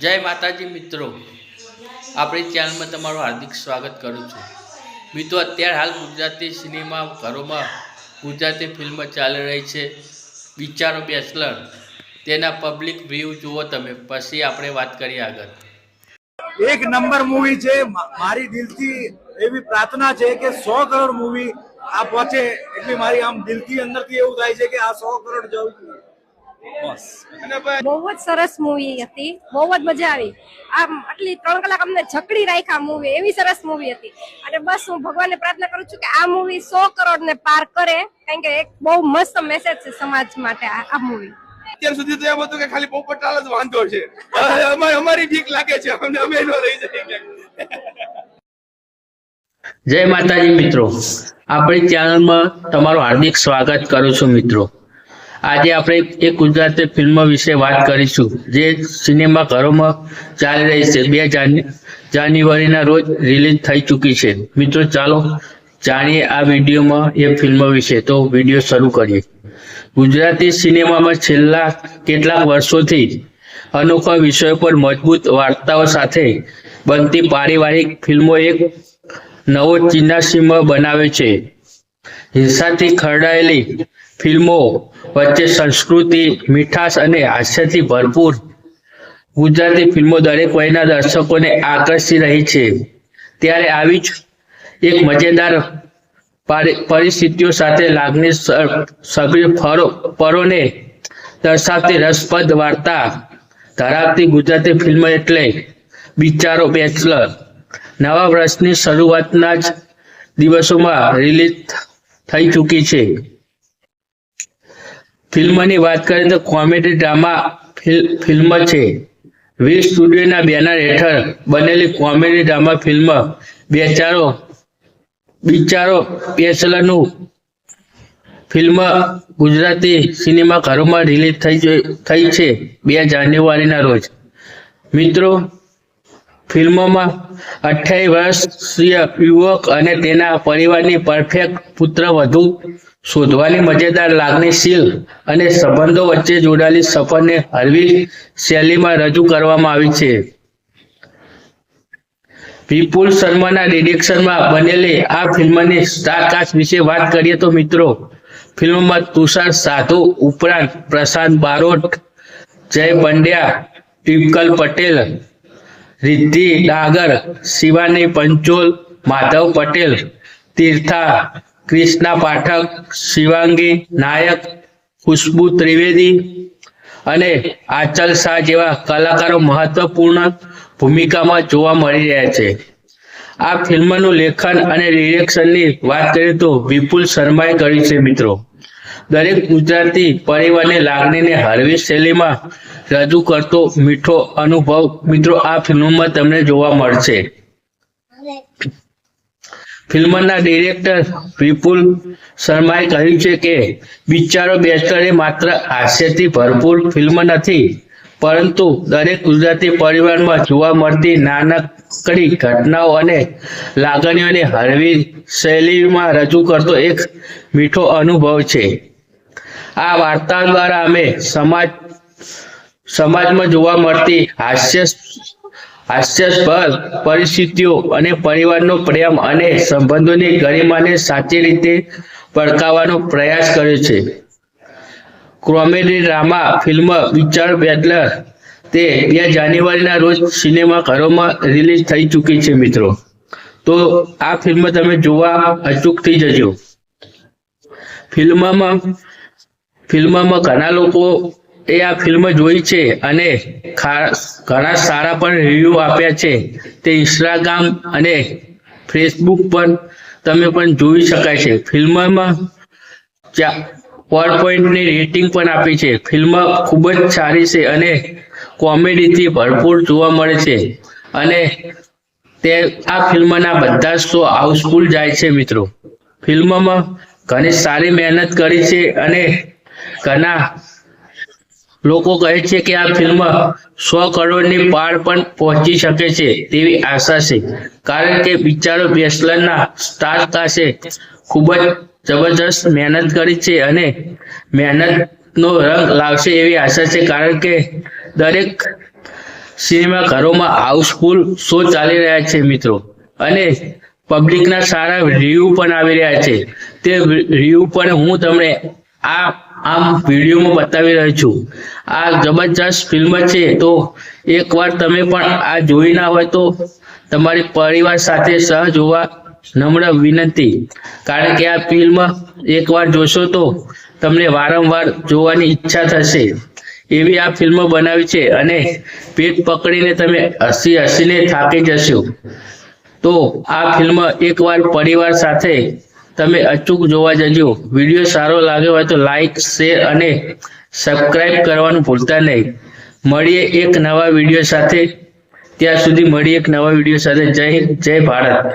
જય માતાજી મિત્રો. આપણી ચેનલમાં તમારું હાર્દિક સ્વાગત કરું છું. મિત્રો, અત્યારે હાલ ગુજરાતી સિનેમા ઘરોમાં ગુજરાતી ફિલ્મ ચાલી રહી છે, વિચારો બેચલર. તેના પબ્લિક વ્યૂ જુઓ તમે, પછી આપણે વાત કરીએ આગળ. એક નંબર મૂવી છે મારી દિલથી એવી પ્રાર્થના છે કે સો કરોડ મૂવી આ પહોંચે, એટલે મારી આમ દિલથી અંદરથી એવું થાય છે કે આ સો કરોડ જવું જોઈએ. બસ. બહુ જ સરસ મૂવી હતી. બહુ જ મજા આવી. આમ આટલી ત્રણ કલાક અમને જકડી રાખ્યા મૂવી એવી સરસ મૂવી હતી. અને બસ હું ભગવાનને પ્રાર્થના કરું છું કે આ મૂવી સો કરોડ ને પાર કરે કારણ કે એક બહુ મસ્ત મેસેજ છે સમાજ માટે આ મૂવી અત્યાર સુધી તો એમ હતું કે ખાલી પોપટલાલ જ વાંધો છે. અમારી ઠીક બીક લાગે છે. અમને અમે નો રહી જઈએ જય માતાજી મિત્રો. આપણી ચેનલમાં તમારું હાર્દિક સ્વાગત કરું છું મિત્રો. આજે આપણે એક ગુજરાતી ફિલ્મ વિશે વાત કરીશું. જે સિનેમા ઘરોમાં ચાલી રહી છે. બે જાન્યુ જાન્યુઆરીના રોજ રિલીઝ થઈ ચૂકી છે. મિત્રો, ચાલો જાણીએ આ વિડીયોમાં એ ફિલ્મ વિશે. તો વીડિયો શરૂ કરીએ. ગુજરાતી સિનેમામાં છેલ્લા કેટલાક વર્ષોથી અનોખા વિષયો પર મજબૂત વાર્તાઓ સાથે બનતી પારિવારિક ફિલ્મો એક નવો ચિન્નાસીમા બનાવે છે. હિંસાથી ખરડાયેલી ફિલ્મો વચ્ચે સંસ્કૃતિ, મીઠાશ અને હાસ્યથી ભરપૂર. ગુજરાતી ફિલ્મો દરેક વયના દર્શકોને આકર્ષી રહી છે. ત્યારે આવી જ એક મજેદાર પારિ- પરિસ્થિતિઓ સાથે લાગણી સ- સગળી ફરો પરોને દર્શાવતી રસપ્રદ વાર્તા. ધરાવતી ગુજરાતી ફિલ્મ એટલે બિચારો બેચલર. નવા વર્ષની શરૂઆતના જ દિવસોમાં રિલીઝ થઈ ચૂકી છે. ફિલ્મની વાત કરીએ તો કોમેડી ડ્રામા ફિલ- ફિલ્મ છે. વી સ્ટુડિયોના બેનર હેઠળ બનેલી કોમેડી ડ્રામા ફિલ્મ બેચારો, બિચારો બેચલરનું ફિલ્મ ગુજરાતી સિનેમા ઘરોમાં રિલીઝ થઈ થઈ છે બે જાન્યુઆરીના રોજ. મિત્રો ફિલ્મમાં અઠ્યાવીસ વર્ષીય યુવક અને તેના પરિવારની પરફેક્ટ પુત્ર વધુ શોધવાની મજેદાર લાગણીશીલ અને સંબંધો વચ્ચે જોડાયેલી સફરને હળવી શૈલીમાં રજૂ કરવામાં આવી છે. વિપુલ શર્માના ડિરેક્શનમાં બનેલી આ ફિલ્મની સ્ટારકાસ્ટ વિશે વાત કરીએ તો મિત્રો, ફિલ્મમાં તુષાર સાધુ ઉપરાંત પ્રશાંત બારોટ, જય પંડ્યા, પિંકલ પટેલ રિદ્ધિ ડાગર, શિવાની પંચોલ, માધવ પટેલ, તીર્થા ક્રિષ્ના પાઠક, શિવાંગી નાયક, ખુશ્બુ ત્રિવેદી અને આચલ શાહ જેવા કલાકારો મહત્વપૂર્ણ ભૂમિકામાં જોવા મળી રહ્યા છે. આ ફિલ્મનું લેખન અને ડિરેક્શનની વાત કરીએ તો વિપુલ શર્માએ કર્યું છે, મિત્રો. દરેક ગુજરાતી પરિવારની લાગણીને હળવી શૈલીમાં રજૂ કરતો મીઠો અનુભવ મિત્રો, આ ફિલ્મમાં તમને જોવા મળશે. ફિલ્મના ડિરેક્ટર વિપુલ શર્માએ કહ્યું છે કે, બિચારો બેસ્ટર એ માત્ર હાસ્યથી ભરપૂર ફિલ્મ નથી, પરંતુ દરેક ગુજરાતી પરિવારમાં જોવા મળતી નાનકડી ઘટનાઓ અને લાગણીઓને હળવી શૈલીમાં રજૂ કરતો એક મીઠો અનુભવ છે. આ વાર્તા દ્વારા અમે સમાજ, સમાજમાં જોવા મળતી હાસ્ય હાસ્યાસ્પદ પરિસ્થિતિઓ અને પરિવારનો પ્રેમ અને સંબંધોની ગરિમાને સાચી રીતે પડકાવવાનો પ્રયાસ કર્યો છે. કોમેડી, ડ્રામા, ફિલ્મ, વિચાર બેટલર તે બે જાન્યુઆરીના રોજ સિનેમા ઘરોમાં રિલીઝ થઈ ચૂકી છે મિત્રો. તો આ ફિલ્મ તમે જોવા અચૂક થઈ જજો. ફિલ્મમાં ફિલ્મમાં ઘણા લોકો એ આ ફિલ્મ જોઈ છે અને ઘણા સારા પણ રિવ્યૂ આપ્યા છે. તે ઇન્સ્ટાગ્રામ અને ફેસબુક પર તમે પણ જોઈ શકાય છે. ફિલ્મમાં ફોર પોઈન્ટની રેટિંગ પણ આપી છે. ફિલ્મ ખૂબ જ સારી છે અને કોમેડીથી ભરપૂર જોવા મળે છે. અને તે, આ ફિલ્મના બધા શો હાઉસફુલ જાય છે મિત્રો. ફિલ્મમાં ઘણી સારી મહેનત કરી છે અને ઘણા લોકો કહે છે કે આ ફિલ્મ સો કરોડની પાર પણ પહોંચી શકે છે તેવી આશા છે. કારણ કે બિચારો બેસલરના સ્ટાર કાશે ખૂબ જ જબરજસ્ત મહેનત કરી છે અને મહેનતનો રંગ લાવશે એવી આશા છે. કારણ કે દરેક સિનેમા ઘરોમાં હાઉસફુલ શો ચાલી રહ્યા છે મિત્રો. અને પબ્લિકના સારા રિવ્યુ પણ આવી રહ્યા છે. તે રિવ્યુ પણ હું તમને આ આમ વિડીયોમાં બતાવી રહ્યો છું. આ જબરજસ્ત ફિલ્મ છે. તો એકવાર તમે પણ આ જોઈ ના હોય તો તમારી પરિવાર સાથે સહ જોવા નમ્ર વિનંતી. કારણ કે આ ફિલ્મ એકવાર જોશો તો તમને વારંવાર જોવાની ઈચ્છા થશે. એવી આ ફિલ્મ બનાવી છે અને પેટ પકડીને તમે હસી હસીને થાકી જશો. તો આ ફિલ્મ એકવાર પરિવાર સાથે તમે અચૂક જોવા જજો. વીડિયો સારો લાગ્યો હોય તો લાઈક શેર અને સબસ્ક્રાઇબ કરવાનું ભૂલતા નહીં. મળીએ એક નવા વીડિયો સાથે. ત્યાં સુધી મળીએ એક નવા વીડિયો સાથે. જય જય ભારત.